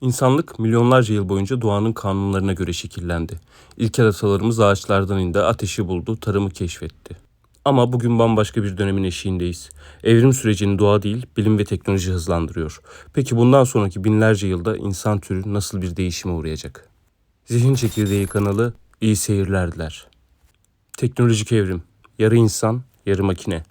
İnsanlık milyonlarca yıl boyunca doğanın kanunlarına göre şekillendi. İlkel atalarımız ağaçlardan indi, ateşi buldu, tarımı keşfetti. Ama bugün bambaşka bir dönemin eşiğindeyiz. Evrim sürecini doğa değil, bilim ve teknoloji hızlandırıyor. Peki bundan sonraki binlerce yılda insan türü nasıl bir değişime uğrayacak? Zihin Çekirdeği kanalı iyi seyirler diler. Teknolojik evrim, yarı insan, yarı makine.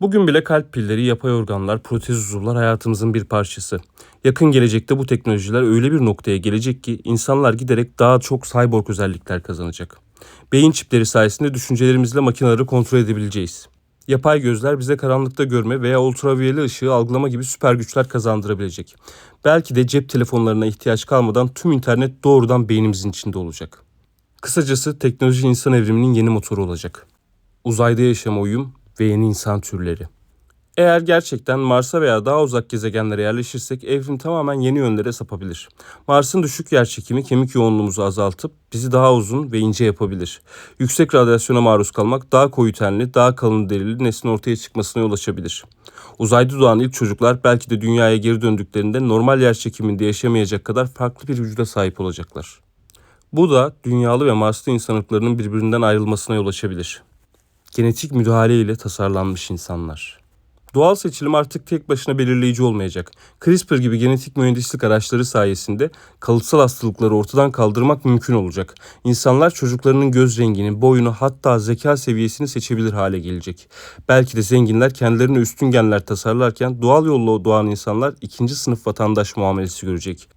Bugün bile kalp pilleri, yapay organlar, protez uzuvlar hayatımızın bir parçası. Yakın gelecekte bu teknolojiler öyle bir noktaya gelecek ki insanlar giderek daha çok cyborg özellikler kazanacak. Beyin çipleri sayesinde düşüncelerimizle makineleri kontrol edebileceğiz. Yapay gözler bize karanlıkta görme veya ultraviyole ışığı algılama gibi süper güçler kazandırabilecek. Belki de cep telefonlarına ihtiyaç kalmadan tüm internet doğrudan beynimizin içinde olacak. Kısacası teknoloji insan evriminin yeni motoru olacak. Uzayda yaşama uyum ve yeni insan türleri. Eğer gerçekten Mars'a veya daha uzak gezegenlere yerleşirsek evrim tamamen yeni yönlere sapabilir. Mars'ın düşük yerçekimi kemik yoğunluğumuzu azaltıp bizi daha uzun ve ince yapabilir. Yüksek radyasyona maruz kalmak daha koyu tenli, daha kalın derili neslin ortaya çıkmasına yol açabilir. Uzayda doğan ilk çocuklar belki de dünyaya geri döndüklerinde normal yerçekiminde yaşamayacak kadar farklı bir vücuda sahip olacaklar. Bu da dünyalı ve Marslı insan ırklarının birbirinden ayrılmasına yol açabilir. Genetik müdahale ile tasarlanmış insanlar. Doğal seçilim artık tek başına belirleyici olmayacak. CRISPR gibi genetik mühendislik araçları sayesinde kalıtsal hastalıkları ortadan kaldırmak mümkün olacak. İnsanlar çocuklarının göz rengini, boyunu hatta zeka seviyesini seçebilir hale gelecek. Belki de zenginler kendilerine üstün genler tasarlarken doğal yolla doğan insanlar ikinci sınıf vatandaş muamelesi görecek.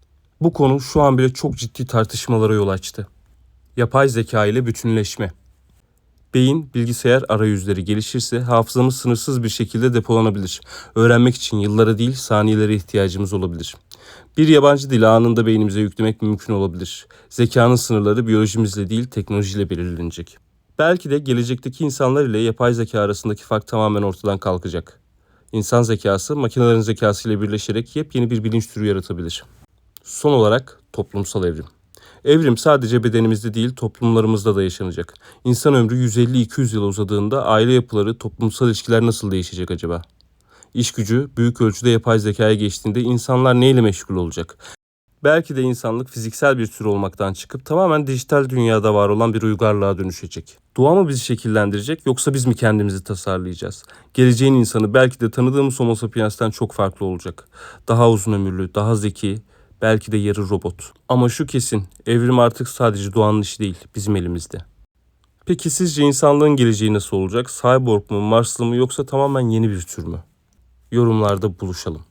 Bu konu şu an bile çok ciddi tartışmalara yol açtı. Yapay zeka ile bütünleşme. Beyin, bilgisayar arayüzleri gelişirse hafızamız sınırsız bir şekilde depolanabilir. Öğrenmek için yıllara değil saniyelere ihtiyacımız olabilir. Bir yabancı dili anında beynimize yüklemek mümkün olabilir. Zekanın sınırları biyolojimizle değil teknolojiyle belirlenecek. Belki de gelecekteki insanlar ile yapay zeka arasındaki fark tamamen ortadan kalkacak. İnsan zekası makinelerin zekası ile birleşerek yepyeni bir bilinç türü yaratabilir. Son olarak toplumsal evrim. Evrim sadece bedenimizde değil toplumlarımızda da yaşanacak. İnsan ömrü 150-200 yıl uzadığında aile yapıları, toplumsal ilişkiler nasıl değişecek acaba? İş gücü büyük ölçüde yapay zekaya geçtiğinde insanlar neyle meşgul olacak? Belki de insanlık fiziksel bir tür olmaktan çıkıp tamamen dijital dünyada var olan bir uygarlığa dönüşecek. Doğa mı bizi şekillendirecek yoksa biz mi kendimizi tasarlayacağız? Geleceğin insanı belki de tanıdığımız Homo sapiens'ten çok farklı olacak. Daha uzun ömürlü, daha zeki, belki de yarı robot. Ama şu kesin, evrim artık sadece doğanın işi değil, bizim elimizde. Peki sizce insanlığın geleceği nasıl olacak? Cyborg mu, Marslı mı yoksa tamamen yeni bir tür mü? Yorumlarda buluşalım.